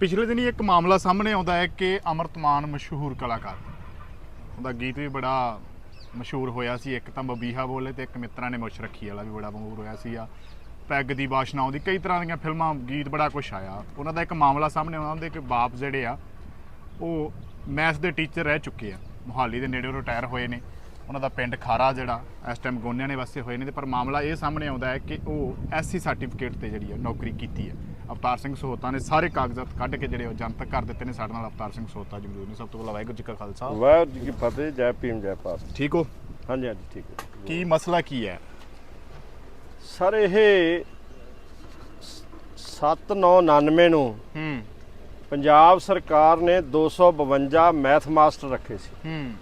ਪਿਛਲੇ ਦਿਨੀ ਇੱਕ ਮਾਮਲਾ ਸਾਹਮਣੇ ਆਉਂਦਾ ਹੈ ਕਿ ਅਮਰਤਮਾਨ ਮਸ਼ਹੂਰ ਕਲਾਕਾਰ ਉਹਦਾ ਗੀਤ ਵੀ ਬੜਾ ਮਸ਼ਹੂਰ ਹੋਇਆ ਸੀ। ਇੱਕ ਤਾਂ ਬਬੀਹਾ ਬੋਲੇ ਤੇ ਇੱਕ ਮਿੱਤਰਾਂ ਨੇ ਮੁੱਛ ਰੱਖੀ ਵਾਲਾ ਵੀ ਬੜਾ ਮਸ਼ਹੂਰ ਹੋਇਆ ਸੀ ਆ ਪੈਗ ਦੀ ਬਾਸ਼ਨਾ ਉਹਦੀ ਕਈ ਤਰ੍ਹਾਂ ਦੀਆਂ ਫਿਲਮਾਂ, ਗੀਤ ਬੜਾ ਕੁਛ ਆਇਆ। ਉਹਨਾਂ ਦਾ ਇੱਕ ਮਾਮਲਾ ਸਾਹਮਣੇ ਆਉਂਦਾ ਉਹਦੇ ਕਿ ਬਾਪ ਜਿਹੜੇ ਆ, ਉਹ ਮੈਥ ਦੇ ਟੀਚਰ ਰਹਿ ਚੁੱਕੇ ਆ। ਮੁਹਾਲੀ ਦੇ ਨੇੜੇ ਰਿਟਾਇਰ ਹੋਏ ਨੇ। ਉਹਨਾਂ ਦਾ ਪਿੰਡ ਖਾਰਾ ਜਿਹੜਾ, ਇਸ ਟਾਈਮ ਗੋਨਿਆਂ ਨੇ ਵਸੇ ਹੋਏ ਨੇ। ਤੇ ਪਰ ਮਾਮਲਾ ਇਹ ਸਾਹਮਣੇ ਆਉਂਦਾ ਹੈ ਕਿ ਉਹ ਐਸਸੀ ਸਰਟੀਫਿਕੇਟ ਤੇ ਜਿਹੜੀ ਆ, ਨੌਕਰੀ ਕੀਤੀ ਹੈ ਅਵਤਾਰ ਸਿੰਘ ਸੋਹਤਾ ਨੇ ਸਾਰੇ ਕਾਗਜ਼ਾਤ ਕੱਢ ਕੇ ਜਿਹੜੇ ਉਹ ਜਨਤਕ ਕਰ ਦਿੱਤੇ ਨੇ ਸਾਡੇ ਨਾਲ ਅਵਤਾਰ ਸਿੰਘ ਸੋਹਤਾ ਜੀ ਮੌਜੂਦ ਨੇ। ਸਭ ਤੋਂ ਪਹਿਲਾਂ ਵਾਹਿਗੁਰੂ ਜੀ ਕਾ ਖਾਲਸਾ। ਵਾਹਿਗੁਰੂ ਜੀ ਕੀ ਫਤਿਹ ਜੈ ਭੀਮ ਜੈ ਪਾਸ ਠੀਕ ਹੋ? ਹਾਂਜੀ ਹਾਂਜੀ ਠੀਕ ਹੈ। ਕੀ ਮਸਲਾ ਕੀ ਹੈ? ਸਰ ਇਹ 7999 ਨੂੰ ਹੂੰ। ਪੰਜਾਬ ਸਰਕਾਰ ਨੇ 252 ਮੈਥ ਮਾਸਟਰ ਰੱਖੇ ਸੀ। ਹੂੰ।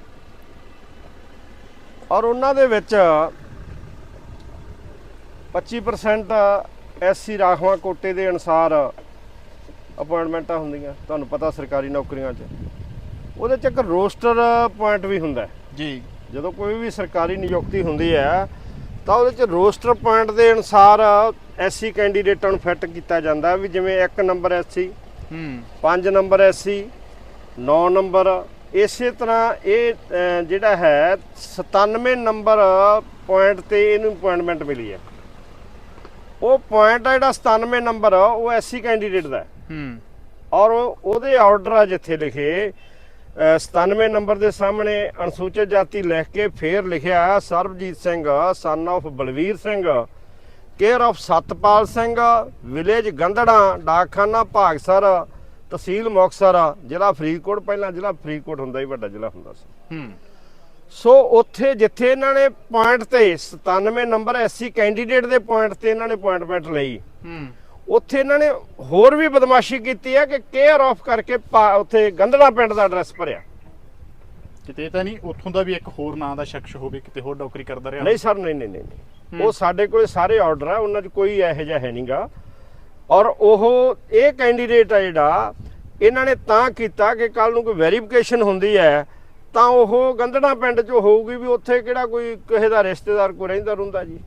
ਔਰ ਉਹਨਾਂ ਦੇ ਵਿੱਚ 25% ਐਸਸੀ ਰਾਖਵਾਂ ਕੋਟੇ ਦੇ ਅਨੁਸਾਰ ਅਪਾਇੰਟਮੈਂਟਾਂ ਹੁੰਦੀਆਂ ਤੁਹਾਨੂੰ ਪਤਾ ਸਰਕਾਰੀ ਨੌਕਰੀਆਂ 'ਚ। ਉਹਦੇ 'ਚ ਇੱਕ ਰੋਸਟਰ ਪੁਆਇੰਟ ਵੀ ਹੁੰਦਾ। ਜੀ। ਜਦੋਂ ਕੋਈ ਵੀ ਸਰਕਾਰੀ ਨਿਯੁਕਤੀ ਹੁੰਦੀ ਹੈ ਤਾਂ ਉਹਦੇ ਚ ਰੋਸਟਰ ਪੁਆਇੰਟ ਦੇ ਅਨੁਸਾਰ ਐਸਸੀ ਕੈਂਡੀਡੇਟਾਂ ਨੂੰ ਫਿੱਟ ਕੀਤਾ ਜਾਂਦਾ ਵੀ ਜਿਵੇਂ 1 ਨੰਬਰ ਐਸਸੀ ਹੂੰ। 5 ਨੰਬਰ ਐਸਸੀ 9 ਨੰਬਰ ਇਸੇ ਤਰ੍ਹਾਂ ਇਹ ਜਿਹੜਾ ਹੈ 97 ਨੰਬਰ ਪੁਆਇੰਟ ਤੇ ਇਹਨੂੰ ਅਪਾਇੰਟਮੈਂਟ ਮਿਲੀ ਹੈ। ਉਹ ਪੁਆਇੰਟ ਆ ਜਿਹੜਾ 97 ਨੰਬਰ ਆ, ਉਹ ਐਸਸੀ ਕੈਂਡੀਡੇਟ ਦਾ ਹੈ। ਔਰ ਉਹ- ਉਹਦੇ ਆਰਡਰ ਆ ਜਿੱਥੇ ਲਿਖੇ ਅ, 97 ਨੰਬਰ ਦੇ ਸਾਹਮਣੇ ਅਨੁਸੂਚਿਤ ਜਾਤੀ ਲਿਖ ਕੇ ਫੇਰ ਲਿਖਿਆ Sarabjit Singh son of Balvir Singh care of Satpal Singh village Gandhra ਡਾਕਖਾਨਾ Bhagsar ਤਹਿਸੀਲ ਮੁਕਤਸਰ ਜ਼ਿਲ੍ਹਾ ਫਰੀਦਕੋਟ ਪਹਿਲਾਂ ਜ਼ਿਲ੍ਹਾ ਫਰੀਦਕੋਟ ਹੁੰਦਾ ਹੀ ਵੱਡਾ ਜ਼ਿਲ੍ਹਾ ਹੁੰਦਾ ਸੀ। ਹੂੰ। ਸੋ ਉੱਥੇ ਜਿੱਥੇ ਇਹਨਾਂ ਨੇ ਪੁਆਇੰਟ ਤੇ 97 ਨੰਬਰ ਐਸਸੀ ਕੈਂਡੀਡੇਟ ਦੇ ਪੁਆਇੰਟ ਤੇ ਇਹਨਾਂ ਨੇ ਅਪਾਇੰਟਮੈਂਟ ਲਈ। ਹੂੰ। ਉੱਥੇ ਇਹਨਾਂ ਨੇ ਹੋਰ ਵੀ ਬਦਮਾਸ਼ੀ ਕੀਤੀ ਹੈ ਕਿ ਕੇਅਰ ਆਫ ਕਰਕੇ ਉੱਥੇ ਗੰਧੜਾ ਪਿੰਡ ਦਾ ਐਡਰੈਸ ਭਰਿਆ। ਕਿਤੇ ਤਾਂ ਨਹੀਂ ਉੱਥੋਂ ਦਾ ਵੀ ਇੱਕ ਹੋਰ ਨਾਂ ਦਾ ਸ਼ਖਸ ਹੋਵੇ ਕਿਤੇ ਹੋਰ ਨੌਕਰੀ ਕਰਦਾ ਰਿਹਾ। ਨਹੀਂ ਸਰ ਨਹੀਂ ਨਹੀਂ ਨਹੀਂ। ਉਹ ਸਾਡੇ ਕੋਲੇ ਸਾਰੇ ਆਰਡਰ ਆ ਉਹਨਾਂ 'ਚ ਕੋਈ ਇਹੋ ਜਿਹਾ ਹੈ ਨਹੀਂਗਾ ਔਰ ਉਹ ਇਹ ਕੈਂਡੀਡੇਟ ਆ ਜਿਹੜਾ ਇਹਨਾਂ ਨੇ ਤਾਂ ਕੀਤਾ ਕਿ ਕੱਲ ਨੂੰ ਕੋਈ ਵੈਰੀਫਿਕੇਸ਼ਨ ਹੁੰਦੀ ਹੈ ਤਾਂ ਉਹ ਗੰਧੜਾ ਪਿੰਡ 'ਚ ਹੋਊਗੀ ਵੀ ਉੱਥੇ ਕਿਹੜਾ ਕੋਈ ਕਿਸੇ ਦਾ ਰਿਸ਼ਤੇਦਾਰ ਕੋਈ ਰਹਿੰਦਾ ਰੁੰਦਾ ਜੀ।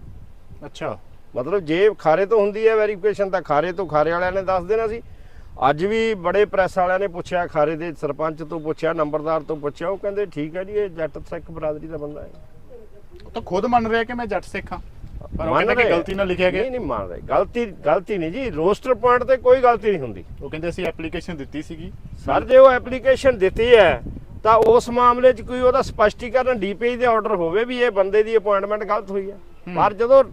ਅੱਛਾ। ਮਤਲਬ ਜੇ ਖਾਰੇ ਤੋਂ ਹੁੰਦੀ ਹੈ ਵੈਰੀਫਿਕੇਸ਼ਨ ਤਾਂ ਖਾਰੇ ਤੋਂ ਖਾਰੇ ਵਾਲਿਆਂ ਨੇ ਦੱਸ ਦੇਣਾ ਸੀ। ਅੱਜ ਵੀ ਬੜੇ ਪ੍ਰੈਸ ਵਾਲਿਆਂ ਨੇ ਪੁੱਛਿਆ ਖਾਰੇ ਦੇ ਸਰਪੰਚ ਤੋਂ ਪੁੱਛਿਆ ਨੰਬਰਦਾਰ ਤੋਂ ਪੁੱਛਿਆ ਉਹ ਕਹਿੰਦੇ ਠੀਕ ਹੈ ਜੀ ਇਹ ਜੱਟ ਸਿੱਖ ਬਰਾਦਰੀ ਦਾ ਬੰਦਾ ਹੈ। ਉਹ ਤਾਂ ਖੁਦ ਮੰਨ ਰਿਹਾ ਕਿ ਮੈਂ ਜੱਟ ਸਿੱਖ ਹਾਂ। ਪਰ ਉਹ ਕਹਿੰਦਾ ਕਿ। ਗਲਤੀ ਨਾਲ ਲਿਖਿਆ ਗਿਆ। ਨਹੀਂ ਨਹੀਂ ਮੰਨ ਰਹੇ। ਗਲਤੀ ਗਲਤੀ ਨਹੀਂ ਜੀ। ਰੋਸਟਰ ਪੁਆਇੰਟ ਤੇ ਕੋਈ ਗਲਤੀ ਨਹੀਂ ਹੁੰਦੀ। ਉਹ ਕਹਿੰਦੇ ਅਸੀਂ ਐਪਲੀਕੇਸ਼ਨ ਦਿੱਤੀ ਸੀਗੀ। ਸਰ ਜੇ ਉਹ ਐਪਲੀਕੇਸ਼ਨ ਦਿੱਤੀ ਹੈ ਤਾਂ ਉਸ ਮਾਮਲੇ 'ਚ ਕੋਈ ਉਹਦਾ ਸਪਸ਼ਟੀਕਰਨ ਡੀਪੀਆਈ ਦੇ ਆਰਡਰ ਹੋਵੇ ਵੀ ਇਹ ਬੰਦੇ ਦੀ ਅਪਾਇੰਟਮੈਂਟ ਗਲਤ ਹੋਈ ਹੈ। ਪਰ ਜਦੋਂ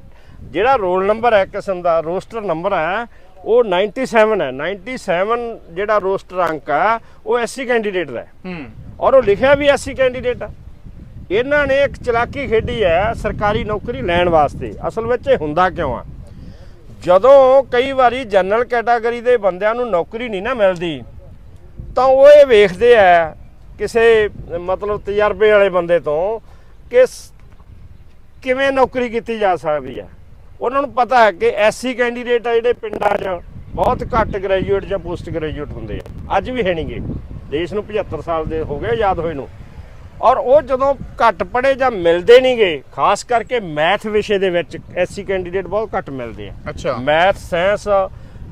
ਜਿਹੜਾ ਰੋਲ ਨੰਬਰ ਹੈ ਕਿਸਮ ਦਾ ਰੋਸਟਰ ਨੰਬਰ ਹੈ ਉਹ 97 ਹੈ। 97 ਜਿਹੜਾ ਰੋਸਟਰ ਅੰਕ ਹੈ ਉਹ ਐਸਸੀ ਕੈਂਡੀਡੇਟ ਦਾ ਹੈ। ਹੂੰ। ਔਰ ਉਹ ਲਿਖਿਆ ਵੀ ਐਸਸੀ ਕੈਂਡੀਡੇਟ ਆ। ਇਹਨਾਂ ਨੇ ਇੱਕ ਚਲਾਕੀ ਖੇਡੀ ਹੈ ਸਰਕਾਰੀ ਨੌਕਰੀ ਲੈਣ ਵਾਸਤੇ। ਅਸਲ ਵਿੱਚ ਇਹ ਹੁੰਦਾ ਕਿਉਂ ਆ? ਜਦੋਂ ਕਈ ਵਾਰੀ ਜਨਰਲ ਕੈਟਾਗਰੀ ਦੇ ਬੰਦਿਆਂ ਨੂੰ ਨੌਕਰੀ ਨਹੀਂ ਨਾ ਮਿਲਦੀ ਤਾਂ ਉਹ ਇਹ ਵੇਖਦੇ ਆ ਕਿਸੇ ਮਤਲਬ ਤਜਰਬੇ ਵਾਲੇ ਬੰਦੇ ਤੋਂ ਕਿ ਕਿਵੇਂ ਨੌਕਰੀ ਕੀਤੀ ਜਾ ਸਕਦੀ ਹੈ। ਉਹਨਾਂ ਨੂੰ ਪਤਾ ਹੈ ਕਿ ਐਸਸੀ ਕੈਂਡੀਡੇਟ ਆ ਜਿਹੜੇ ਪਿੰਡਾਂ 'ਚ ਬਹੁਤ ਘੱਟ ਗ੍ਰੈਜੂਏਟ ਜਾਂ ਪੋਸਟ ਗ੍ਰੈਜੂਏਟ ਹੁੰਦੇ ਆ। ਅੱਜ ਵੀ ਹੈ ਨਹੀਂਗੇ ਦੇਸ਼ ਨੂੰ 75 ਸਾਲ ਦੇ ਹੋ ਗਏ ਆਜ਼ਾਦ ਹੋਏ ਨੂੰ। ਔਰ ਉਹ ਜਦੋਂ ਘੱਟ ਪੜੇ ਜਾਂ ਮਿਲਦੇ ਨਹੀਂਗੇ ਖਾਸ ਕਰਕੇ ਮੈਥ ਵਿਸ਼ੇ ਦੇ ਵਿੱਚ ਐਸਸੀ ਕੈਂਡੀਡੇਟ ਬਹੁਤ ਘੱਟ ਮਿਲਦੇ ਆ। ਅੱਛਾ। ਮੈਥ ਸਾਇੰਸ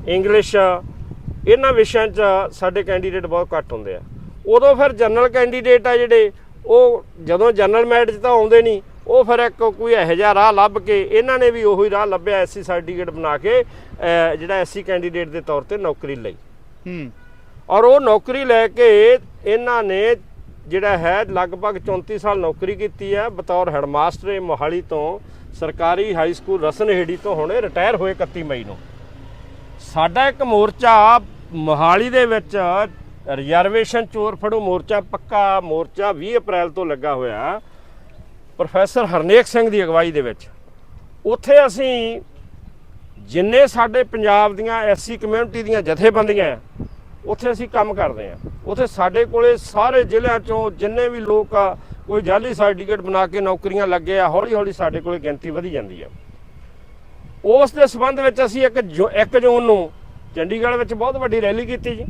ਇੰਗਲਿਸ਼ ਇਹਨਾਂ ਵਿਸ਼ਿਆਂ 'ਚ ਸਾਡੇ ਕੈਂਡੀਡੇਟ ਬਹੁਤ ਘੱਟ ਹੁੰਦੇ ਆ। ਉਦੋਂ ਫਿਰ ਜਨਰਲ ਕੈਂਡੀਡੇਟ ਆ ਜਿਹੜੇ ਉਹ ਜਦੋਂ ਜਨਰਲ ਮੈਰਿਟ 'ਚ ਤਾਂ ਆਉਂਦੇ ਨਹੀਂ ਉਹ ਫਿਰ ਇੱਕ ਕੋਈ ਇਹੋ ਜਿਹਾ ਰਾਹ ਲੱਭ ਕੇ ਇਹਨਾਂ ਨੇ ਵੀ ਉਹੀ ਰਾਹ ਲੱਭਿਆ ਐਸਸੀ ਸਰਟੀਫਿਕੇਟ ਬਣਾ ਕੇ ਜਿਹੜਾ ਐਸਸੀ ਕੈਂਡੀਡੇਟ ਦੇ ਤੌਰ ਤੇ ਨੌਕਰੀ ਲਈ। ਹੂੰ। ਔਰ ਉਹ ਨੌਕਰੀ ਲੈ ਕੇ ਇਹਨਾਂ ਨੇ ਜਿਹੜਾ ਹੈ ਲਗਭਗ 34 ਸਾਲ ਨੌਕਰੀ ਕੀਤੀ ਹੈ ਬਤੌਰ ਹੈਡਮਾਸਟਰ ਮੋਹਾਲੀ ਤੋਂ ਸਰਕਾਰੀ ਹਾਈ ਸਕੂਲ ਰਸਨਹੇੜੀ ਤੋਂ ਹੁਣੇ ਰਿਟਾਇਰ ਹੋਏ 31 ਮਈ ਨੂੰ। ਸਾਡਾ ਇੱਕ ਮੋਰਚਾ ਮੋਹਾਲੀ ਦੇ ਵਿੱਚ ਰਿਜ਼ਰਵੇਸ਼ਨ ਚੋਰ ਫੜੋ, ਮੋਰਚਾ ਪੱਕਾ, ਮੋਰਚਾ 20 ਅਪ੍ਰੈਲ ਤੋਂ ਲੱਗਾ ਹੋਇਆ। ਪ੍ਰੋਫੈਸਰ ਹਰਨੇਕ ਸਿੰਘ ਦੀ ਅਗਵਾਈ ਦੇ ਵਿੱਚ। ਉੱਥੇ ਅਸੀਂ ਜਿੰਨੇ ਸਾਡੇ ਪੰਜਾਬ ਦੀਆਂ ਐਸਸੀ ਕਮਿਊਨਿਟੀ ਦੀਆਂ ਜਥੇਬੰਦੀਆਂ ਉੱਥੇ ਅਸੀਂ ਕੰਮ ਕਰਦੇ ਆ। ਉੱਥੇ ਸਾਡੇ ਕੋਲੇ ਸਾਰੇ ਜ਼ਿਲ੍ਹਿਆਂ ਚੋਂ ਜਿੰਨੇ ਵੀ ਲੋਕ ਆ, ਕੋਈ ਜਾਲੀ ਸਰਟੀਫਿਕੇਟ ਬਣਾ ਕੇ ਨੌਕਰੀਆਂ ਲੱਗੇ ਆ ਹੌਲੀ ਹੌਲੀ ਸਾਡੇ ਕੋਲੇ ਗਿਣਤੀ ਵਧੀ ਜਾਂਦੀ ਆ। ਉਸ ਦੇ ਸਬੰਧ ਵਿੱਚ ਅਸੀਂ ਇੱਕ ਜੋ- ਇੱਕ ਜੂਨ ਨੂੰ ਚੰਡੀਗੜ੍ਹ ਵਿੱਚ ਬਹੁਤ ਵੱਡੀ ਰੈਲੀ ਕੀਤੀ ਜੀ।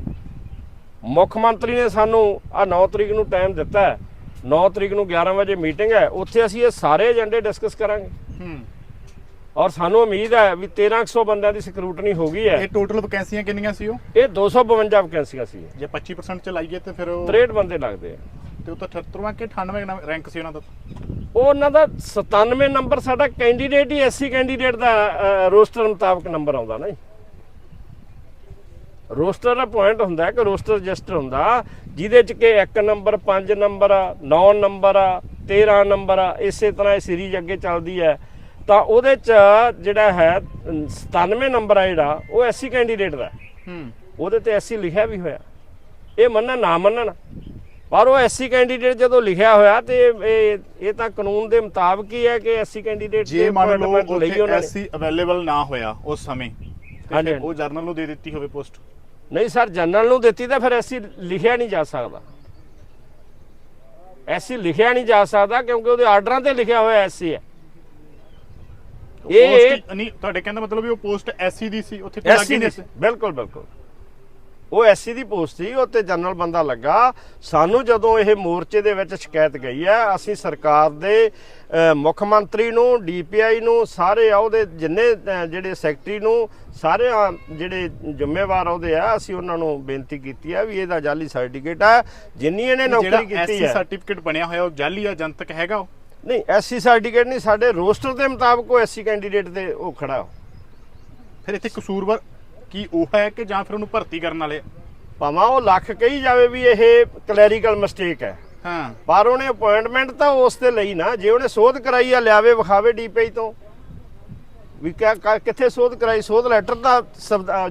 ਮੁੱਖ ਮੰਤਰੀ ਨੇ ਸਾਨੂੰ ਆ 9 ਤਰੀਕ ਨੂੰ ਟਾਈਮ ਦਿੱਤਾ ਹੈ। 9 ਤਰੀਕ ਨੂੰ 11 ਵਜੇ ਮੀਟਿੰਗ ਹੈ। ਉੱਥੇ ਅਸੀਂ ਇਹ ਸਾਰੇ ਏਜੰਡੇ ਡਿਸਕਸ ਕਰਾਂਗੇ। ਹੂੰ। ਔਰ ਸਾਨੂੰ ਉਮੀਦ ਹੈ ਵੀ 1300 ਬੰਦਿਆਂ ਦੀ ਸਕਰੂਟਨੀ ਹੋ ਗਈ ਹੈ। ਇਹ ਟੋਟਲ ਵੈਕੈਂਸੀਆਂ ਕਿੰਨੀਆਂ ਸੀ ਉਹ? ਇਹ 252 ਵੈਕੈਂਸੀਆਂ ਸੀ। ਜੇ 25% ਚ ਲਾਈਏ ਤੇ ਫਿਰ ਉਹ 63 ਬੰਦੇ ਲੱਗਦੇ ਆ। ਤੇ ਉਹ ਤਾਂ 78ਵਾਂ ਕਿ 98ਵਾਂ ਰੈਂਕ ਸੀ ਉਹਨਾਂ ਦਾ? ਉਹ ਉਹਨਾਂ ਦਾ 97 ਨੰਬਰ ਸਾਡਾ ਕੈਂਡੀਡੇਟ ਹੀ ਐਸਸੀ ਕੈਂਡੀਡੇਟ ਦਾ ਰੋਸਟਰ ਮੁਤਾਬਕ ਨੰਬਰ ਆਉਂਦਾ ਨਾ ਜੀ। ਰੋਸਟਰ ਦਾ ਪੁਆਇੰਟ ਹੁੰਦਾ ਹੈ ਕਿ ਰੋਸਟਰ ਰਜਿਸਟਰ ਹੁੰਦਾ ਜਿਹਦੇ ਚ ਕਿ 1 ਨੰਬਰ 5 ਨੰਬਰ 9 ਨੰਬਰ 13 ਨੰਬਰ ਇਸੇ ਤਰ੍ਹਾਂ ਇਹ ਸੀਰੀਜ਼ ਅੱਗੇ ਚੱਲਦੀ ਹੈ। ਤਾਂ ਉਹਦੇ ਚ ਜਿਹੜਾ ਹੈ 97 ਨੰਬਰ ਆ ਜਿਹੜਾ ਉਹ ਐਸਸੀ ਕੈਂਡੀਡੇਟ ਦਾ ਹੈ। ਉਹਦੇ ਤੇ ਐਸਸੀ ਲਿਖਿਆ ਵੀ ਹੋਇਆ। ਇਹ ਮੰਨਣ ਨਾ ਮੰਨਣ। ਪਰ ਉਹ ਐਸਸੀ ਕੈਂਡੀਡੇਟ ਜਦੋਂ ਲਿਖਿਆ ਹੋਇਆ ਤੇ ਇਹ ਇਹ ਤਾਂ ਕਾਨੂੰਨ ਦੇ ਮੁਤਾਬਕ ਹੀ ਹੈ ਕਿ ਐਸਸੀ ਕੈਂਡੀਡੇਟ ਜੇ ਮੰਨ ਲਓ ਉੱਥੇ ਐਸਸੀ ਅਵੇਲੇਬਲ ਨਾ ਹੋਇਆ ਉਸ ਸਮੇਂ ਉਹ ਜਰਨਲ ਨੂੰ ਦੇ ਦਿੱਤੀ ਹੋਵੇ ਪੋਸਟ ਨਹੀਂ ਸਰ ਜਨਰਲ ਨੂੰ ਦਿੱਤੀ ਤਾਂ ਫਿਰ ਐਸਸੀ ਲਿਖਿਆ ਨਹੀਂ ਜਾ ਸਕਦਾ। ਐਸਸੀ ਲਿਖਿਆ ਨਹੀਂ ਜਾ ਸਕਦਾ ਕਿਉਂਕਿ ਉਹਦੇ ਆਰਡਰਾਂ ਤੇ ਲਿਖਿਆ ਹੋਇਆ ਐਸਸੀ ਹੈ। ਇਹ ਨਹੀਂ ਤੁਹਾਡੇ ਕਹਿੰਦਾ ਮਤਲਬ ਵੀ ਉਹ ਪੋਸਟ ਐਸਸੀ ਦੀ ਸੀ ਉੱਥੇ ਕੋਈ ਲੱਗੀ ਐਸਸੀ ਨਹੀਂ ਦੀ ਸੀ। ਬਿਲਕੁਲ ਬਿਲਕੁਲ। ਉਹ ਐਸਸੀ ਦੀ ਪੋਸਟ ਸੀ ਉੱਤੇ ਜਨਰਲ ਬੰਦਾ ਲੱਗਾ। ਸਾਨੂੰ ਜਦੋਂ ਇਹ ਮੋਰਚੇ ਦੇ ਵਿੱਚ ਸ਼ਿਕਾਇਤ ਗਈ ਹੈ ਅਸੀਂ ਸਰਕਾਰ ਦੇ ਮੁੱਖ ਮੰਤਰੀ ਨੂੰ ਡੀਪੀਆਈ ਨੂੰ ਸਾਰੇ ਉਹਦੇ ਜਿੰਨੇ ਜਿਹੜੇ ਸੈਕਟਰੀ ਨੂੰ ਸਾਰੇ ਜਿਹੜੇ ਜ਼ਿੰਮੇਵਾਰ ਉਹਦੇ ਆ ਅਸੀਂ ਉਹਨਾਂ ਨੂੰ ਬੇਨਤੀ ਕੀਤੀ ਹੈ ਵੀ ਇਹਦਾ ਜਾਲੀ ਸਰਟੀਫਿਕੇਟ ਹੈ। ਜਿੰਨੀ ਇਹਨੇ ਨੌਕਰੀ ਕੀਤੀ ਐਸਸੀ ਹੈ। ਸਰਟੀਫਿਕੇਟ ਬਣਿਆ ਹੋਇਆ ਉਹ ਜਾਲੀ ਆ ਜਨਤਕ ਹੈਗਾ ਉਹ? ਨਹੀਂ ਐਸਸੀ ਸਰਟੀਫਿਕੇਟ ਨਹੀਂ ਸਾਡੇ ਰੋਸਟਰ ਦੇ ਮੁਤਾਬਕ ਉਹ ਐਸਸੀ ਕੈਂਡੀਡੇਟ ਤੇ ਉਹ ਖੜਾ ਉਹ। ਫਿਰ ਇੱਥੇ ਕਸੂਰਵਾਰ ਕੀ ਉਹ ਹੈ ਕਿ ਜਾਂ ਫਿਰ ਉਹਨੂੰ ਭਰਤੀ ਕਰਨ ਵਾਲੇ ਆ? ਭਾਵੇਂ ਉਹ ਲੱਖ ਕਹੀ ਜਾਵੇ ਵੀ ਇਹ ਕਲੈਰੀਕਲ ਮਿਸਟੇਕ ਹੈ। ਹਾਂ। ਪਰ ਉਹਨੇ ਅਪਾਇੰਟਮੈਂਟ ਤਾਂ ਉਸ ਤੇ ਲਈ ਨਾ ਜੇ ਉਹਨੇ ਸੋਧ ਕਰਾਈ ਆ ਲਿਆਵੇ ਵਿਖਾਵੇ ਡੀਪੀਆਈ ਤੋਂ। ਵੀ ਕਿੱਥੇ ਸੋਧ ਕਰਾਈ? ਸੋਧ ਲੈਟਰ ਦਾ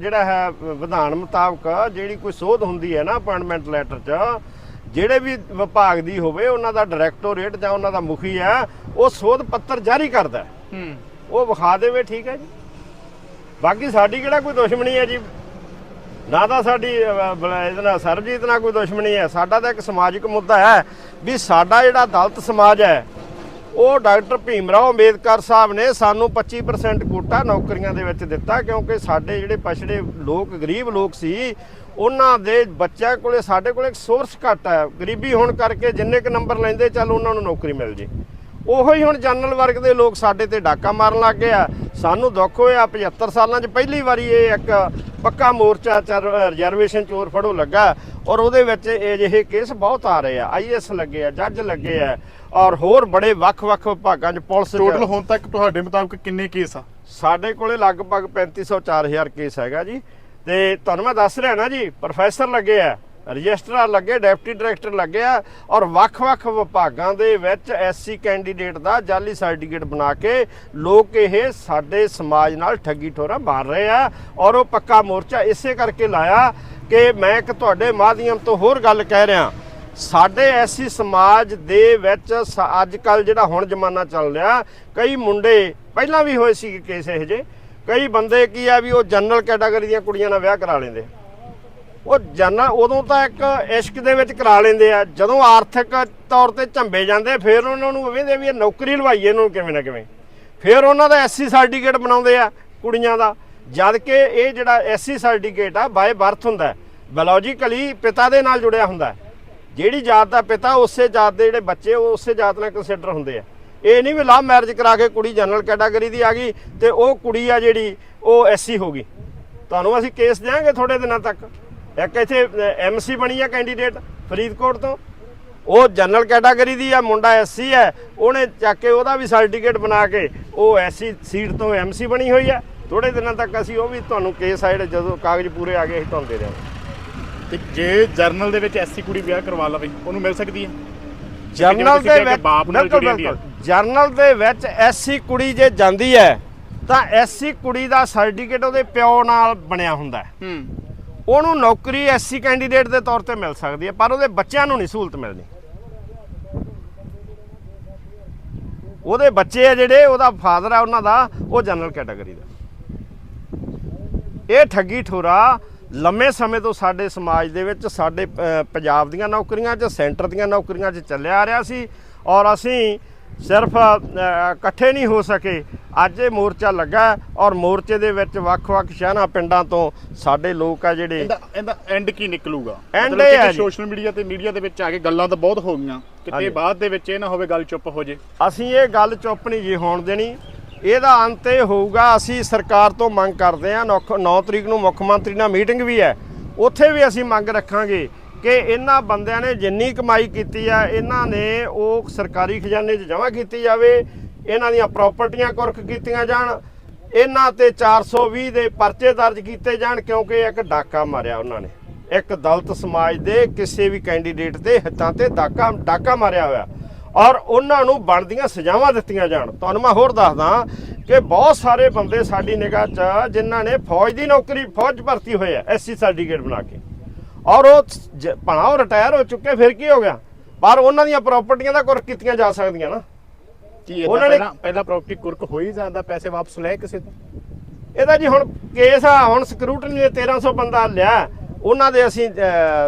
ਜਿਹੜਾ ਹੈ ਵਿਧਾਨ ਮੁਤਾਬਕ ਜਿਹੜੀ ਕੋਈ ਸੋਧ ਹੁੰਦੀ ਹੈ ਨਾ ਅਪਾਇੰਟਮੈਂਟ ਲੈਟਰ 'ਚ ਜਿਹੜੇ ਵੀ ਵਿਭਾਗ ਦੀ ਹੋਵੇ ਉਹਨਾਂ ਦਾ ਡਾਇਰੈਕਟੋਰੇਟ ਜਾਂ ਉਹਨਾਂ ਦਾ ਮੁਖੀ ਹੈ ਉਹ ਸੋਧ ਪੱਤਰ ਜਾਰੀ ਕਰਦਾ। ਹੂੰ। ਉਹ ਵਿਖਾ ਦੇਵੇ ਠੀਕ ਹੈ ਜੀ। ਬਾਕੀ ਸਾਡੀ ਕਿਹੜਾ ਕੋਈ ਦੁਸ਼ਮਣੀ ਹੈ ਜੀ? ਨਾ ਤਾਂ ਸਾਡੀ ਅਹ, ਬਲਾ- ਇਹਦੇ ਨਾਲ ਸਰਬਜੀਤ ਨਾਲ ਕੋਈ ਦੁਸ਼ਮਣੀ ਹੈ। ਸਾਡਾ ਤਾਂ ਇੱਕ ਸਮਾਜਿਕ ਮੁੱਦਾ ਹੈ ਵੀ ਸਾਡਾ ਜਿਹੜਾ ਦਲਿਤ ਸਮਾਜ ਹੈ ਉਹ ਡਾਕਟਰ ਭੀਮ ਰਾਓ ਅੰਬੇਦਕਰ ਸਾਹਿਬ ਨੇ ਸਾਨੂੰ 25% ਕੋਟਾ ਨੌਕਰੀਆਂ ਦੇ ਵਿੱਚ ਦਿੱਤਾ ਕਿਉਂਕਿ ਸਾਡੇ ਜਿਹੜੇ ਪਛੜੇ ਲੋਕ ਗਰੀਬ ਲੋਕ ਸੀ ਉਹਨਾਂ ਦੇ ਬੱਚਿਆਂ ਕੋਲੇ ਸਾਡੇ ਕੋਲੇ ਇੱਕ ਸੋਰਸ ਘੱਟ ਹੈ। ਗਰੀਬੀ ਹੋਣ ਕਰਕੇ ਜਿੰਨੇ ਕ ਨੰਬਰ ਲੈਂਦੇ ਚੱਲ ਉਹਨਾਂ ਨੂੰ ਨੌਕਰੀ ਮਿਲ ਜੇ। ਉਹੋ ਹੀ ਹੁਣ ਜਨਰਲ ਵਰਗ ਦੇ ਲੋਕ ਸਾਡੇ ਤੇ ਡਾਕਾ ਮਾਰਨ ਲੱਗ ਗਏ ਆ। ਸਾਨੂੰ ਦੁੱਖ ਹੋਇਆ 75 ਸਾਲਾਂ 'ਚ ਪਹਿਲੀ ਵਾਰੀ ਇਹ ਇੱਕ ਪੱਕਾ ਮੋਰਚਾ ਰਿਜ਼ਰਵੇਸ਼ਨ ਚੋਰ ਫੜੋ ਲੱਗਾ। ਔਰ ਉਹਦੇ ਵਿੱਚ ਇਹ ਜਿਹੇ ਕੇਸ ਬਹੁਤ ਆ ਰਹੇ ਆ। ਆਈਐਸ ਲੱਗੇ ਆ ਜੱਜ ਲੱਗੇ ਆ। ਔਰ ਹੋਰ ਬੜੇ ਵੱਖ-ਵੱਖ ਵਿਭਾਗਾਂ 'ਚ ਪੁਲਿਸ ਟੋਟਲ ਹੁਣ ਤੱਕ ਤੁਹਾਡੇ ਮੁਤਾਬਕ ਕਿੰਨੇ ਕੇਸ ਆ? ਸਾਡੇ ਕੋਲੇ ਲਗਭਗ 3500 4000 ਕੇਸ ਹੈਗਾ ਜੀ। ਤੇ ਤੁਹਾਨੂੰ ਮੈਂ ਦੱਸ ਰਿਹਾ ਨਾ ਜੀ ਪ੍ਰੋਫੈਸਰ ਲੱਗੇ ਆ। ਰਜਿਸਟਰਾਰ ਲੱਗੇ, ਡਿਪਟੀ ਡਾਇਰੈਕਟਰ ਲੱਗੇ ਆ ਔਰ ਵੱਖ-ਵੱਖ ਵਿਭਾਗਾਂ ਦੇ ਵਿੱਚ ਐਸਸੀ ਕੈਂਡੀਡੇਟ ਦਾ ਜਾਲੀ ਸਰਟੀਫਿਕੇਟ ਬਣਾ ਕੇ ਲੋਕ ਇਹ ਸਾਡੇ ਸਮਾਜ ਨਾਲ ਠੱਗੀ ਠੋਰਾ ਮਾਰ ਰਹੇ ਆ ਔਰ ਉਹ ਪੱਕਾ ਮੋਰਚਾ ਇਸੇ ਕਰਕੇ ਲਾਇਆ ਕਿ ਮੈਂ ਇੱਕ ਤੁਹਾਡੇ ਮਾਧਿਅਮ ਤੋਂ ਹੋਰ ਗੱਲ ਕਹਿ ਰਿਹਾ। ਸਾਡੇ ਐਸੀ ਸਮਾਜ ਦੇ ਵਿੱਚ ਸ- ਅੱਜ ਕੱਲ ਜਿਹੜਾ ਹੁਣ ਜ਼ਮਾਨਾ ਚੱਲ ਰਿਹਾ, ਕਈ ਮੁੰਡੇ ਪਹਿਲਾਂ ਵੀ ਹੋਏ ਸੀ ਕੇਸ ਇਹੋ ਜਿਹੇ, ਕਈ ਬੰਦੇ ਕੀ ਆ ਵੀ ਉਹ ਜਨਰਲ ਕੈਟਾਗਰੀ ਦੀਆਂ ਕੁੜੀਆਂ ਨਾਲ ਵਿਆਹ ਕਰਾ ਲੈਂਦੇ। ਉਹ ਜਨਰਲ ਉਦੋਂ ਤਾਂ ਇੱਕ ਇਸ਼ਕ ਦੇ ਵਿੱਚ ਕਰਾ ਲੈਂਦੇ ਆ। ਜਦੋਂ ਆਰਥਿਕ ਤੌਰ ਤੇ ਝੰਬੇ ਜਾਂਦੇ, ਫਿਰ ਉਹਨਾਂ ਨੂੰ ਕਹਿੰਦੇ ਵੀ ਇਹ ਨੌਕਰੀ ਲਵਾਈਏ ਇਹਨਾਂ ਨੂੰ ਕਿਵੇਂ ਨਾ ਕਿਵੇਂ। ਫਿਰ ਉਹਨਾਂ ਦਾ ਐਸਸੀ ਸਰਟੀਫਿਕੇਟ ਬਣਾਉਂਦੇ ਆ ਕੁੜੀਆਂ ਦਾ। ਜਦ ਕਿ ਇਹ ਜਿਹੜਾ ਐਸਸੀ ਸਰਟੀਫਿਕੇਟ ਆ ਬਾਏ ਬਰਥ ਹੁੰਦਾ ਬਾਇਓਲੋਜੀਕਲੀ ਪਿਤਾ ਦੇ ਨਾਲ ਜੁੜਿਆ ਹੁੰਦਾ ਜਿਹੜੀ ਜਾਤ ਦਾ ਪਿਤਾ, ਉਸੇ ਜਾਤ ਦੇ ਜਿਹੜੇ ਬੱਚੇ, ਉਹ ਉਸੇ ਜਾਤ ਨਾਲ ਕੰਸੀਡਰ ਹੁੰਦੇ ਆ। ਇਹ ਨਹੀਂ ਵੀ ਲਵ ਮੈਰਿਜ ਕਰਾ ਕੇ ਕੁੜੀ ਜਨਰਲ ਕੈਟਾਗਰੀ ਦੀ ਆ ਗਈ ਤੇ ਉਹ ਕੁੜੀ ਆ ਜਿਹੜੀ, ਉਹ ਐਸਸੀ ਹੋ ਗਈ। ਤੁਹਾਨੂੰ ਅਸੀਂ ਕੇਸ ਦਿਆਂਗੇ ਥੋੜੇ ਦਿਨਾਂ ਤੱਕ। ਇੱਕ ਇੱਥੇ ਐਮਸੀ ਬਣੀ ਆ ਕੈਂਡੀਡੇਟ ਫਰੀਦਕੋਟ ਤੋਂ। ਉਹ ਜਨਰਲ ਕੈਟਾਗਰੀ ਦੀ ਆ ਮੁੰਡਾ ਐਸਸੀ ਹੈ। ਉਹਨੇ ਚੱਕ ਕੇ ਉਹਦਾ ਵੀ ਸਰਟੀਫਿਕੇਟ ਬਣਾ ਕੇ ਉਹ ਐਸਸੀ ਸੀਟ ਤੋਂ ਐਮਸੀ ਬਣੀ ਹੋਈ ਹੈ ਥੋੜੇ ਦਿਨਾਂ ਤੱਕ ਅਸੀਂ ਉਹ ਵੀ ਤੁਹਾਨੂੰ ਕੇਸ ਆ ਜਿਹੜੇ ਜਦੋਂ ਕਾਗਜ਼ ਪੂਰੇ ਆ ਗਏ ਅਸੀਂ ਤੁਹਾਨੂੰ ਦੇ ਦੇਵਾਂਗੇ ਤੇ ਜੇ ਜਰਨਲ ਦੇ ਵਿੱਚ ਐਸਸੀ ਕੁੜੀ ਵਿਆਹ ਕਰਵਾ ਲਵੇ ਉਹਨੂੰ ਮਿਲ ਸਕਦੀ ਹੈ? ਜਰਨਲ ਦੇ ਵਿੱਚ ਬਾਪ ਨਾਲ ਬਿਲਕੁਲ ਜੁੜੀ ਹੁੰਦੀ ਹੈ। ਬਿਲਕੁਲ ਜਰਨਲ ਦੇ ਵਿੱਚ ਐਸਸੀ ਕੁੜੀ ਜੇ ਜਾਂਦੀ ਹੈ ਤਾਂ ਐਸਸੀ ਕੁੜੀ ਦਾ ਸਰਟੀਫਿਕੇਟ ਉਹਦੇ ਪਿਓ ਨਾਲ ਬਣਿਆ ਹੁੰਦਾ ਹੈ। ਹੂੰ। ਉਹਨੂੰ ਨੌਕਰੀ ਐਸਸੀ ਕੈਂਡੀਡੇਟ ਦੇ ਤੌਰ ਤੇ ਮਿਲ ਸਕਦੀ ਹੈ, ਪਰ ਉਹਦੇ ਬੱਚਿਆਂ ਨੂੰ ਨਹੀਂ ਸਹੂਲਤ ਮਿਲਣੀ ਉਹਦੇ ਬੱਚੇ ਆ ਜਿਹੜੇ, ਉਹਦਾ ਫਾਦਰ ਆ ਉਹਨਾਂ ਦਾ, ਉਹ ਜਨਰਲ ਕੈਟਾਗਰੀ ਦਾ। ਇਹ ਠੱਗੀ ਠੋਰਾ ਲੰਮੇ ਸਮੇਂ ਤੋਂ ਸਾਡੇ ਸਮਾਜ ਦੇ ਵਿੱਚ, ਸਾਡੇ ਪੰਜਾਬ ਦੀਆਂ ਨੌਕਰੀਆਂ 'ਚ, ਸੈਂਟਰ ਦੀਆਂ ਨੌਕਰੀਆਂ 'ਚ ਚੱਲਿਆ ਆ ਰਿਹਾ ਸੀ। ਔਰ ਅਸੀਂ ਸਿਰਫ ਇਕੱਠੇ ਨਹੀਂ ਹੋ ਸਕੇ। ਅੱਜ ਇਹ ਮੋਰਚਾ ਲੱਗਾ ਔਰ ਮੋਰਚੇ ਦੇ ਵਿੱਚ ਵੱਖ-ਵੱਖ ਸ਼ਹਿਰਾਂ ਪਿੰਡਾਂ ਤੋਂ ਸਾਡੇ ਲੋਕ ਆ ਜਿਹੜੇ ਇਹਦਾ ਐਂਡ ਕੀ ਨਿਕਲੂਗਾ? End ਇਹ ਹੈ। ਸੋਸ਼ਲ ਮੀਡੀਆ ਤੇ ਮੀਡੀਆ ਦੇ ਵਿੱਚ ਆ ਕੇ ਗੱਲਾਂ ਤਾਂ ਬਹੁਤ ਹੋ ਗਈਆਂ। ਕਿਤੇ ਬਾਅਦ ਦੇ ਵਿੱਚ ਇਹ ਨਾ ਹੋਵੇ ਗੱਲ ਚੁੱਪ ਹੋ ਜੇ। ਅਸੀਂ ਇਹ ਗੱਲ ਚੁੱਪ ਨਹੀਂ ਜੀ ਹੋਣ ਦੇਣੀ। ਇਹਦਾ ਅੰਤ ਇਹ ਹੋਊਗਾ ਅਸੀਂ ਸਰਕਾਰ ਤੋਂ ਮੰਗ ਕਰਦੇ ਹਾਂ 9 ਤਰੀਕ ਨੂੰ ਮੁੱਖ ਮੰਤਰੀ ਨਾਲ ਮੀਟਿੰਗ ਵੀ ਹੈ। ਉੱਥੇ ਵੀ ਅਸੀਂ ਮੰਗ ਰੱਖਾਂਗੇ। ਕਿ ਇਹਨਾਂ ਬੰਦਿਆਂ ਨੇ ਜਿੰਨੀ ਕਮਾਈ ਕੀਤੀ ਆ, ਇਹਨਾਂ ਨੇ ਉਹ ਸਰਕਾਰੀ ਖਜ਼ਾਨੇ 'ਚ ਜਮ੍ਹਾਂ ਕੀਤੀ ਜਾਵੇ, ਇਹਨਾਂ ਦੀਆਂ ਪ੍ਰਾਪਰਟੀਆਂ ਕੁਰਕ ਕੀਤੀਆਂ ਜਾਣ, ਇਹਨਾਂ ਤੇ 420 ਦੇ ਪਰਚੇ ਦਰਜ ਕੀਤੇ ਜਾਣ ਕਿਉਂਕਿ ਇੱਕ ਡਾਕਾ ਮਾਰਿਆ ਉਹਨਾਂ ਨੇ। ਇੱਕ ਦਲਤ ਸਮਾਜ ਦੇ ਕਿਸੇ ਵੀ ਕੈਂਡੀਡੇਟ ਦੇ ਹਿੱਤਾਂ ਤੇ ਡਾਕਾ ਡਾਕਾ ਮਾਰਿਆ ਹੋਇਆ। ਔਰ ਉਹਨਾਂ ਨੂੰ ਬਣਦੀਆਂ ਸਜ਼ਾਵਾਂ ਦਿੱਤੀਆਂ ਜਾਣ। ਤੁਹਾਨੂੰ ਮੈਂ ਹੋਰ ਦੱਸਦਾ ਕਿ ਬਹੁਤ ਸਾਰੇ ਬੰਦੇ ਸਾਡੀ ਨਿਗਾਹ 'ਚ ਜਿਨ੍ਹਾਂ ਨੇ ਫੌਜ ਦੀ ਨੌਕਰੀ, ਫੌਜ ਭਰਤੀ ਹੋਏ ਆ ਐਸਸੀ ਸਰਟੀਫਿਕੇਟ ਬਣਾ ਕੇ। ਔਰ ਉਹ ਭਾਵੇਂ ਉਹ ਰਿਟਾਇਰ ਹੋ ਚੁੱਕੇ ਫਿਰ ਕੀ ਹੋ ਗਿਆ? ਪਰ ਉਹਨਾਂ ਦੀਆਂ ਪ੍ਰਾਪਰਟੀਆਂ ਦਾ ਕੁਰਕ ਕੀਤੀਆਂ ਜਾ ਸਕਦੀਆਂ ਨਾ। ਕੀ ਉਹਨਾਂ ਨੇ- ਪਹਿਲਾਂ ਪ੍ਰਾਪਰਟੀ ਕੁਰਕ ਹੋ ਹੀ ਜਾਂਦਾ ਪੈਸੇ ਵਾਪਸ ਲੈ ਕਿਸੇ ਤੋਂ? ਇਹਦਾ ਜੀ ਹੁਣ ਕੇਸ ਆ ਹੁਣ ਸਕਰੂਟਨੀ ਨੇ 1300 ਬੰਦਾ ਲਿਆ। ਉਹਨਾਂ ਦੇ ਅਸੀਂ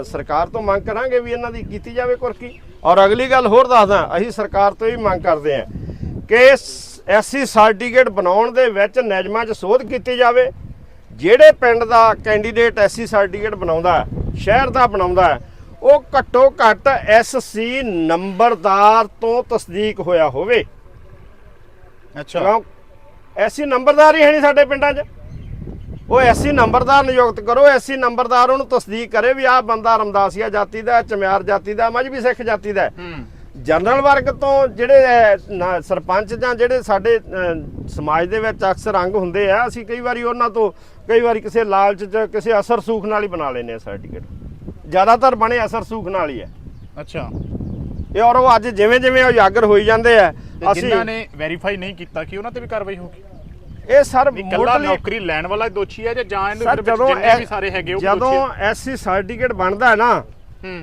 ਸਰਕਾਰ ਤੋਂ ਮੰਗ ਕਰਾਂਗੇ ਵੀ ਇਹਨਾਂ ਦੀ ਕੀਤੀ ਜਾਵੇ ਕੁਰਕੀ। ਔਰ ਅਗਲੀ ਗੱਲ ਹੋਰ ਦੱਸਦਾ ਅਸੀਂ ਸਰਕਾਰ ਤੋਂ ਵੀ ਮੰਗ ਕਰਦੇ ਹਾਂ ਕਿ ਐਸਸੀ ਸਰਟੀਫਿਕੇਟ ਬਣਾਉਣ ਦੇ ਵਿੱਚ ਨਿਯਮਾਂ 'ਚ ਸੋਧ ਕੀਤੀ ਜਾਵੇ। ਜਿਹੜੇ ਪਿੰਡ ਦਾ ਕੈਂਡੀਡੇਟ ਐਸਸੀ ਸਰਟੀਫਿਕੇਟ ਬਣਾਉਂਦਾ ਸ਼ਹਿਰ ਦਾ ਬਣਾਉਂਦਾ ਉਹ ਘੱਟੋ ਘੱਟ ਐਸਸੀ ਨੰਬਰਦਾਰ ਤੋਂ ਤਸਦੀਕ ਹੋਇਆ ਹੋਵੇ। ਅੱਛਾ। ਕਿਉਂ? ਐਸੀ ਨੰਬਰਦਾਰ ਹੀ ਹੈ ਨਹੀਂ ਸਾਡੇ ਪਿੰਡਾਂ 'ਚ। ਉਹ ਐਸੀ ਨੰਬਰਦਾਰ ਨਿਯੁਕਤ ਕਰੋ ਐਸੀ ਨੰਬਰਦਾਰ ਉਹਨੂੰ ਤਸਦੀਕ ਕਰੇ ਵੀ ਆਹ ਬੰਦਾ ਰਮਦਾਸੀਆ ਜਾਤੀ ਦਾ ਚਮਿਆਰ ਜਾਤੀ ਦਾ ਮਜਬੀ ਸਿੱਖ ਜਾਤੀ ਦਾ। ਜਨਰਲ ਵਰਗ ਤੋਂ ਜਿਹੜੇ ਸਰਪੰਚ ਜਾਂ ਜਿਹੜੇ ਸਾਡੇ ਸਮਾਜ ਦੇ ਵਿੱਚ ਅਕਸਰ ਅੰਗ ਹੁੰਦੇ ਆ ਅਸੀਂ ਕਈ ਵਾਰੀ ਉਹਨਾਂ ਤੋਂ ਕਈ ਵਾਰੀ ਕਿਸੇ ਲਾਲਚ 'ਚ ਕਿਸੇ ਅਸਰ ਸੂਖ ਨਾਲ ਹੀ ਬਣਾ ਲੈਨੇ ਆ ਸਰਟੀਫਿਕੇਟ ਜ਼ਿਆਦਾਤਰ ਬਣੇ ਅਸਰ ਸੂਖ ਨਾਲ ਹੀ ਹੈ ਅੱਛਾ। ਇਹ ਔਰ ਉਹ ਅੱਜ ਜਿਵੇਂ ਜਿਵੇਂ ਉਜਾਗਰ ਹੋਈ ਜਾਂਦੇ ਆ ਅਸੀਂ ਜਿਨ੍ਹਾਂ ਨੇ ਵੈਰੀਫਾਈ ਨਹੀਂ ਕੀਤਾ ਕਿ ਉਹਨਾਂ ਤੇ ਵੀ ਕਾਰਵਾਈ ਹੋਊਗੀ ਇਹ ਸਰ ਮੁੱਢਲੀ- ਨੌਕਰੀ ਲੈਣ ਵਾਲਾ ਦੋਸ਼ੀ ਹੈ ਜਾਂ ਜਾਂ ਜਦੋਂ ਜਿੰਨੇ ਵੀ ਸਾਰੇ ਹੈਗੇ ਉਹ ਜਦੋਂ ਐਸਸੀ ਸਰਟੀਫਿਕੇਟ ਬਣਦਾ ਹੈ ਨਾ ਹੈ?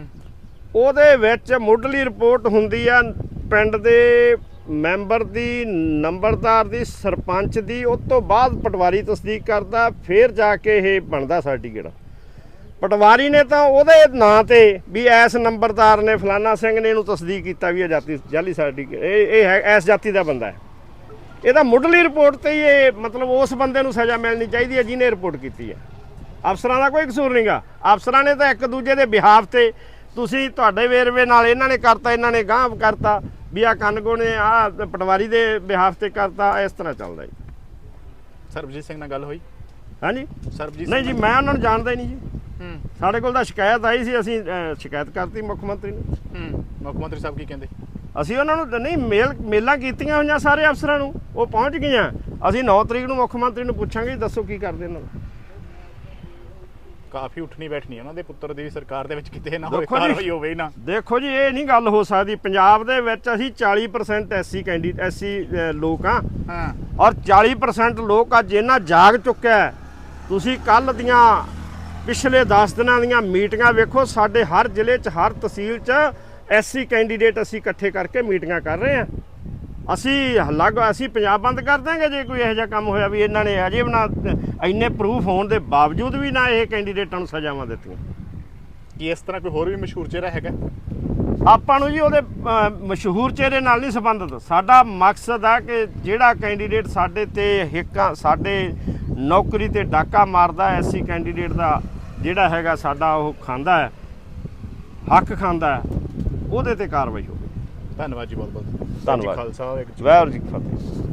ਉਹਦੇ ਵਿੱਚ ਮੁੱਢਲੀ ਰਿਪੋਰਟ ਹੁੰਦੀ ਆ, ਪਿੰਡ ਦੇ ਮੈਂਬਰ ਦੀ, ਨੰਬਰਦਾਰ ਦੀ, ਸਰਪੰਚ ਦੀ, ਉਸ ਤੋਂ ਬਾਅਦ ਪਟਵਾਰੀ ਤਸਦੀਕ ਕਰਦਾ, ਫਿਰ ਜਾ ਕੇ ਇਹ ਬਣਦਾ ਸਰਟੀਫਿਕੇਟ। ਪਟਵਾਰੀ ਨੇ ਤਾਂ ਉਹਦੇ ਨਾਂ ਤੇ ਵੀ ਐਸ ਨੰਬਰਦਾਰ ਨੇ ਫਲਾਨਾ ਸਿੰਘ ਨੇ ਇਹਨੂੰ ਤਸਦੀਕ ਕੀਤਾ ਵੀ ਇਹ ਜਾਤੀ, ਜਾਲੀ ਸਰਟੀਫਿਕੇਟ, ਇਹ ਇਹ ਹੈ, ਐਸ ਜਾਤੀ ਦਾ ਬੰਦਾ ਹੈ। ਇਹਦਾ ਮੁੱਢਲੀ ਰਿਪੋਰਟ ਤੇ ਹੀ ਇਹ ਮਤਲਬ ਉਸ ਬੰਦੇ ਨੂੰ ਸਜ਼ਾ ਮਿਲਣੀ ਚਾਹੀਦੀ ਹੈ ਜਿਹਨੇ ਰਿਪੋਰਟ ਕੀਤੀ ਹੈ। ਅਫਸਰਾਂ ਦਾ ਕੋਈ ਕਸੂਰ ਨਹੀਂਗਾ ਅਫਸਰਾਂ ਨੇ ਤਾਂ ਇੱਕ ਦੂਜੇ ਦੇ ਬਿਹਾਫ ਤੇ ਤੁਸੀਂ ਤੁਹਾਡੇ ਵੇਰਵੇ ਨਾਲ ਇਹਨਾਂ ਨੇ ਕਰਤਾ ਇਹਨਾਂ ਨੇ ਗਾਂਹ ਕਰਤਾ ਵੀ ਆ ਕਨਗੋ ਨੇ ਆ ਪਟਵਾਰੀ ਦੇ ਬਿਹਾਫ ਤੇ ਕਰਤਾ ਇਸ ਤਰ੍ਹਾਂ ਚੱਲਦਾ ਜੀ। ਸਰਬਜੀਤ ਸਿੰਘ ਨਾਲ ਗੱਲ ਹੋਈ? ਹਾਂਜੀ? ਸਰਬਜੀਤ ਨਹੀਂ ਜੀ ਮੈਂ ਉਹਨਾਂ ਨੂੰ ਜਾਣਦਾ ਹੀ ਨਹੀਂ ਜੀ। ਹੂੰ। ਸਾਡੇ ਕੋਲ ਤਾਂ ਸ਼ਿਕਾਇਤ ਆਈ ਸੀ ਅਸੀਂ ਸ਼ਿਕਾਇਤ ਕਰਤੀ ਮੁੱਖ ਮੰਤਰੀ ਨੂੰ। ਹੂੰ ਮੁੱਖ ਮੰਤਰੀ ਸਾਹਿਬ ਕੀ ਕਹਿੰਦੇ? ਅਸੀਂ ਉਹਨਾਂ ਨੂੰ ਨਹੀਂ ਮੇਲ ਮੇਲਾਂ ਕੀਤੀਆਂ ਹੋਈਆਂ ਸਾਰੇ ਅਫਸਰਾਂ ਨੂੰ ਉਹ ਪਹੁੰਚ ਗਈਆਂ। ਅਸੀਂ 9 ਤਰੀਕ ਨੂੰ ਮੁੱਖ ਮੰਤਰੀ ਨੂੰ ਪੁੱਛਾਂਗੇ ਦੱਸੋ ਕੀ ਕਰਦੇ ਇਹਨਾਂ ਨੂੰ। ਕਾਫੀ ਉੱਠਣੀ ਬੈਠਣੀ ਉਹਨਾਂ ਦੇ ਪੁੱਤਰ ਦੀ ਸਰਕਾਰ ਦੇ ਵਿੱਚ ਕਿਤੇ ਨਾ ਹੋਵੇ। ਕਾਰਵਾਈ ਹੋਵੇ ਨਾ ਦੇਖੋ ਜੀ ਇਹ ਨਹੀਂ ਗੱਲ ਹੋ ਸਕਦੀ ਪੰਜਾਬ ਦੇ ਵਿੱਚ ਅਸੀਂ 40% ਐਸਸੀ ਕੈਂਡੀਡੇਟ ਐਸਸੀ ਲੋਕ ਆ ਹਾਂ ਔਰ 40% ਲੋਕ ਅੱਜ ਇਹਨਾਂ ਜਾਗ ਚੁੱਕਿਆ। ਤੁਸੀਂ ਕੱਲ ਦੀਆਂ ਪਿਛਲੇ 10 ਦਿਨਾਂ ਦੀਆਂ ਮੀਟਿੰਗਾਂ ਵੇਖੋ ਸਾਡੇ ਹਰ ਜ਼ਿਲ੍ਹੇ 'ਚ ਹਰ ਤਹਿਸੀਲ 'ਚ ਐਸਸੀ ਕੈਂਡੀਡੇਟ ਅਸੀਂ ਇਕੱਠੇ ਕਰਕੇ ਮੀਟਿੰਗਾਂ ਕਰ ਰਹੇ ਹਾਂ ਅਸੀਂ ਲੱਗ ਅਸੀਂ ਪੰਜਾਬ ਬੰਦ ਕਰ ਦਾਂਗੇ ਜੇ ਕੋਈ ਇਹੋ ਜਿਹਾ ਕੰਮ ਹੋਇਆ ਵੀ ਇਹਨਾਂ ਨੇ ਅਜੇ ਨਾ ਇੰਨੇ ਪ੍ਰੂਫ ਹੋਣ ਦੇ ਬਾਵਜੂਦ ਵੀ ਨਾ ਇਹ ਕੈਂਡੀਡੇਟਾਂ ਨੂੰ ਸਜ਼ਾਵਾਂ ਦਿੱਤੀਆਂ। ਕੀ ਇਸ ਤਰ੍ਹਾਂ ਕੋਈ ਹੋਰ ਵੀ ਮਸ਼ਹੂਰ ਚਿਹਰਾ ਹੈਗਾ? ਆਪਾਂ ਨੂੰ ਜੀ ਉਹਦੇ ਮਸ਼ਹੂਰ ਚਿਹਰੇ ਨਾਲ ਨਹੀਂ ਸੰਬੰਧਿਤ। ਸਾਡਾ ਮਕਸਦ ਆ ਕਿ ਜਿਹੜਾ ਕੈਂਡੀਡੇਟ ਸਾਡੇ ਤੇ ਹਿੱਕਾਂ ਸਾਡੇ ਨੌਕਰੀ ਤੇ ਡਾਕਾ ਮਾਰਦਾ ਐਸੀ ਕੈਂਡੀਡੇਟ ਦਾ ਜਿਹੜਾ ਹੈਗਾ ਸਾਡਾ ਉਹ ਖਾਂਦਾ ਹੈ ਹੱਕ ਖਾਂਦਾ ਹੈ ਉਹਦੇ ਤੇ ਕਾਰਵਾਈ ਹੋਵੇ। ਧੰਨਵਾਦ ਜੀ ਬਹੁਤ ਬਹੁਤ ਧੰਨਵਾਦ। ਖਾਲਸਾ ਵਾਹਿਗੁਰੂ ਜੀ ਕੀ ਫਤਿਹ